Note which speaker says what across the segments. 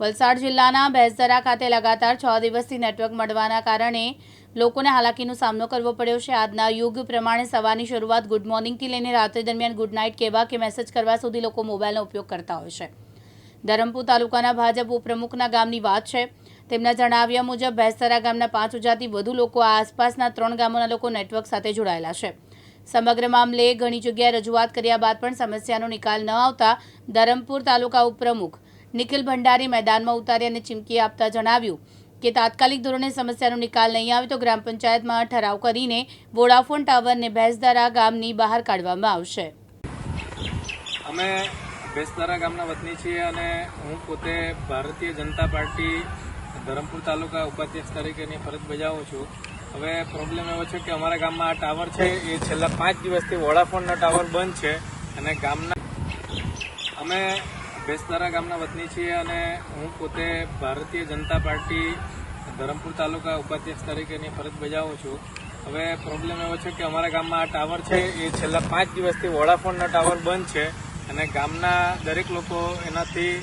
Speaker 1: વલસાડ જિલ્લાના ભેંસદરા ખાતે લગાતાર છ દિવસથી નેટવર્ક મળવાના કારણે લોકોને હાલાકીનો સામનો કરવો પડ્યો છે. આજના યુગ પ્રમાણે સવારની શરૂઆત ગુડ મોર્નિંગથી લઈને રાત્રિ દરમિયાન ગુડ નાઇટ કહેવા કે મેસેજ કરવા સુધી લોકો મોબાઈલનો ઉપયોગ કરતા હોય છે. ધરમપુર તાલુકાના ભાજપ ઉપપ્રમુખના ગામની વાત છે. તેમના જણાવ્યા મુજબ ભેંસદરા ગામના પાંચ હજારથી વધુ લોકો આસપાસના ત્રણ ગામોના લોકો નેટવર્ક સાથે જોડાયેલા છે. સમગ્ર મામલે ઘણી જગ્યાએ રજૂઆત કર્યા બાદ પણ સમસ્યાનો નિકાલ ન આવતા ધરમપુર તાલુકા ઉપપ્રમુખ નિખિલ ભંડારી મેદાનમાં ઉતારી અને ચીમકી આપતા જણાવ્યું કે તાત્કાલિક ધોરણે સમસ્યાનો નિકાલ નહીં આવે તો ગ્રામ પંચાયતમાં ઠરાવ કરીને વોડાફોન ટાવરને ભેંસદારા ગામની બહાર કાઢવામાં આવશે.
Speaker 2: અમે ભેસદારા ગામના વતની છીએ અને હું પોતે ભારતીય જનતા પાર્ટી ધરમપુર તાલુકા ઉપાધ્યક્ષ તરીકેની ફરજ બજાવું છું. હવે પ્રોબ્લેમ એવો છે કે અમારા ગામમાં આ ટાવર છે, એ છેલ્લા પાંચ દિવસથી વોડાફોનનો ટાવર બંધ છે અને ગામના અમે બેસદારા ગામના વતની છીએ અને હું પોતે ભારતીય જનતા પાર્ટી ધરમપુર તાલુકા ઉપાધ્યક્ષ તરીકેની ફરજ બજાવું છું. હવે પ્રોબ્લેમ એવો છે કે અમારા ગામમાં આ ટાવર છે, એ છેલ્લા પાંચ દિવસથી વોડાફોનનો ટાવર બંધ છે અને ગામના દરેક લોકો એનાથી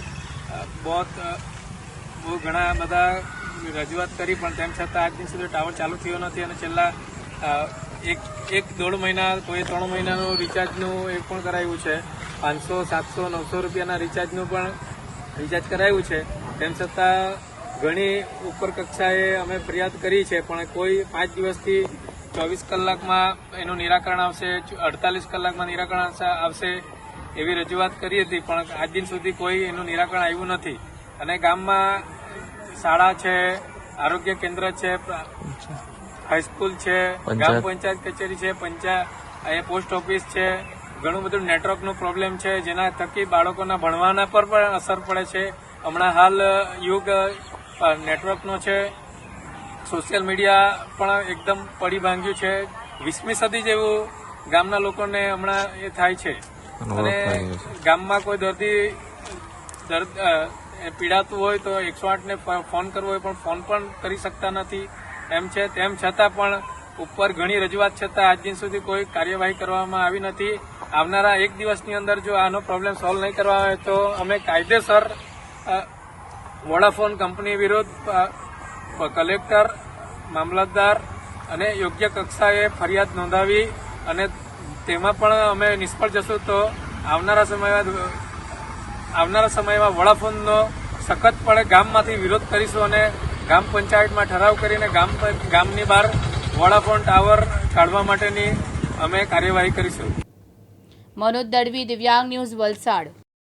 Speaker 2: બહુ બહુ ઘણા બધા રજૂઆત કરી, પણ તેમ છતાં આજ દિન સુધી ટાવર ચાલુ થયો નથી અને છેલ્લા એક એક દોઢ મહિના, કોઈ ત્રણ મહિનાનું રિચાર્જનું એ પણ કરાવ્યું છે. પાંચસો સાતસો નવસો રૂપિયાના રિચાર્જનું પણ રિચાર્જ કરાવ્યું છે. તેમ છતાં ઘણી ઉપર કક્ષાએ અમે ફરિયાદ કરી છે પણ કોઈ પાંચ દિવસથી ચોવીસ કલાકમાં એનું નિરાકરણ આવશે અડતાલીસ કલાકમાં નિરાકરણ આવશે- એવી રજૂઆત કરી હતી પણ આજ દિન સુધી કોઈ એનું નિરાકરણ આવ્યું નથી. અને ગામમાં શાળા છે આરોગ્ય કેન્દ્ર છે હાઈસ્કૂલ છે ગ્રામ પંચાયત કચેરી છે પંચાયત અહીંયા પોસ્ટ ઓફિસ છે ઘણું બધું નેટવર્કનું પ્રોબ્લેમ છે જેના થકી બાળકોના ભણવાના પર પણ અસર પડે છે. હમણાં હાલ યુગ નેટવર્કનો છે. સોશિયલ મીડિયા પણ એકદમ પડી ભાંગ્યું છે. વીસમી સદી જેવું ગામના લોકોને હમણાં એ થાય છે. અને ગામમાં કોઈ દર્દી પીડાતું હોય તો એકસો આઠને ફોન કરવો હોય પણ ફોન પણ કરી શકતા નથી. એમ છે તેમ છતાં પણ ઉપર ઘણી રજૂઆત છતાં આજ દિન સુધી કોઈ કાર્યવાહી કરવામાં આવી નથી. આવનારા એક દિવસની અંદર જો આનો પ્રોબ્લેમ સોલ્વ નહીં કરવા આવે તો અમે કાયદેસર વોડાફોન કંપની વિરુદ્ધ કલેક્ટર, મામલતદાર અને યોગ્ય કક્ષાએ ફરિયાદ નોંધાવી અને તેમાં પણ અમે નિષ્ફળ જશું તો આવનારા સમયમાં આવનારા સમયમાં વોડાફોનનો સખતપણે ગામમાંથી વિરોધ કરીશું અને ગામ પંચાયતમાં ઠરાવ કરીને ગામ, ગામની બહાર વડાફોન ટાવર કાઢવા માટેની અમે કાર્યવાહી કરીશું.
Speaker 1: મનોજ દળવી દિવ્યાંગ ન્યૂઝ વલસાડ.